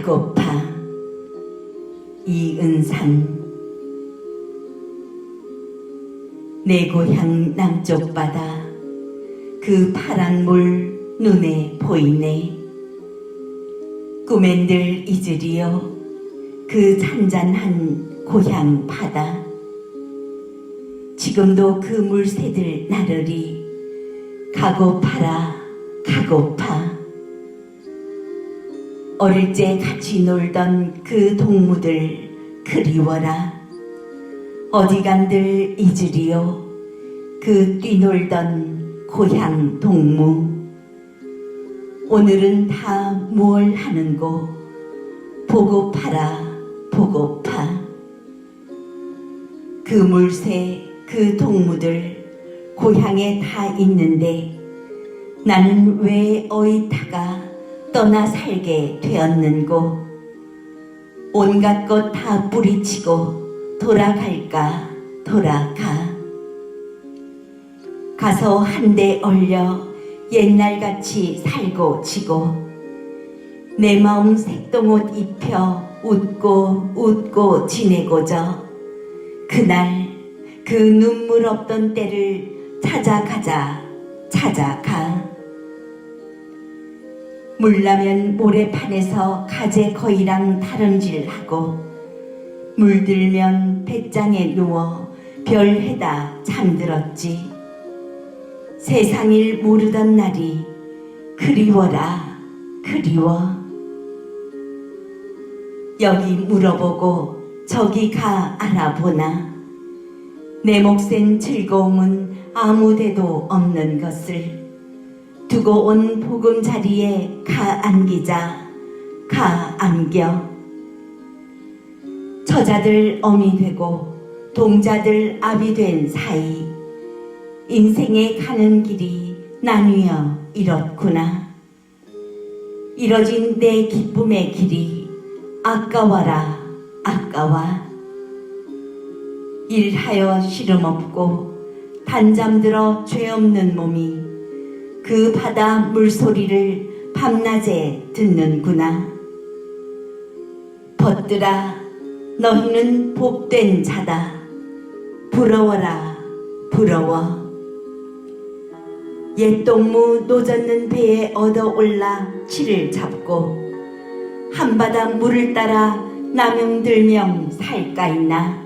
가고파. 이은상 내 고향 남쪽 바다. 그 파란 물 눈에 보이네. 꿈엔 늘 잊으리요. 그 잔잔한 고향 바다. 지금도 그 물새들 나르리. 가고파라 가고파 어릴 적 같이 놀던 그 동무들 그리워라. 어디 간들 잊으리요? 그 뛰놀던 고향 동무. 오늘은 다 뭘 하는고? 보고파라 보고파. 그 물새 그 동무들 고향에 다 있는데 나는 왜 어이 타가 떠나 살게 되었는고. 온갖 것 다 뿌리치고 돌아갈까 돌아가. 가서 한데 얼려 옛날같이 살고 지고 내 마음 색동옷 입혀 웃고 웃고 지내고저 그날 그 눈물 없던 때를 찾아가자 찾아가 물라면 모래판에서 가재 거이랑 다름질하고 물들면 배짱에 누워 별해다 잠들었지. 세상일 모르던 날이 그리워라 그리워. 여기 물어보고 저기 가 알아보나. 내 몫엔 즐거움은 아무데도 없는 것을 두고 온 보금자리에 가 안기자. 가 안겨. 처자들 어미 되고 동자들 아비 된 사이 인생에 가는 길이 나뉘어 이렇구나. 이뤄진 내 기쁨의 길이 아까워라 아까워. 일하여 시름 없고 단잠 들어 죄 없는 몸이 그 바다 물소리를 밤낮에 듣는구나. 벗들아 너희는 복된 자다. 부러워라 부러워. 옛 동무 노젓는 배에 얻어 올라 치를 잡고 한바닥 물을 따라 남영들명 살까 있나?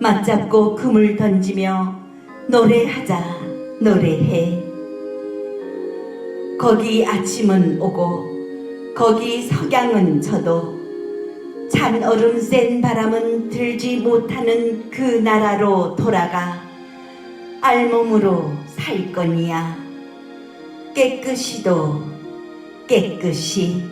맞잡고 금을 던지며 노래하자 노래해 거기 아침은 오고 거기 석양은 져도. 찬 얼음 센 바람은 들지 못하는 그 나라로 돌아가 알몸으로 살 거니야. 깨끗이도 깨끗이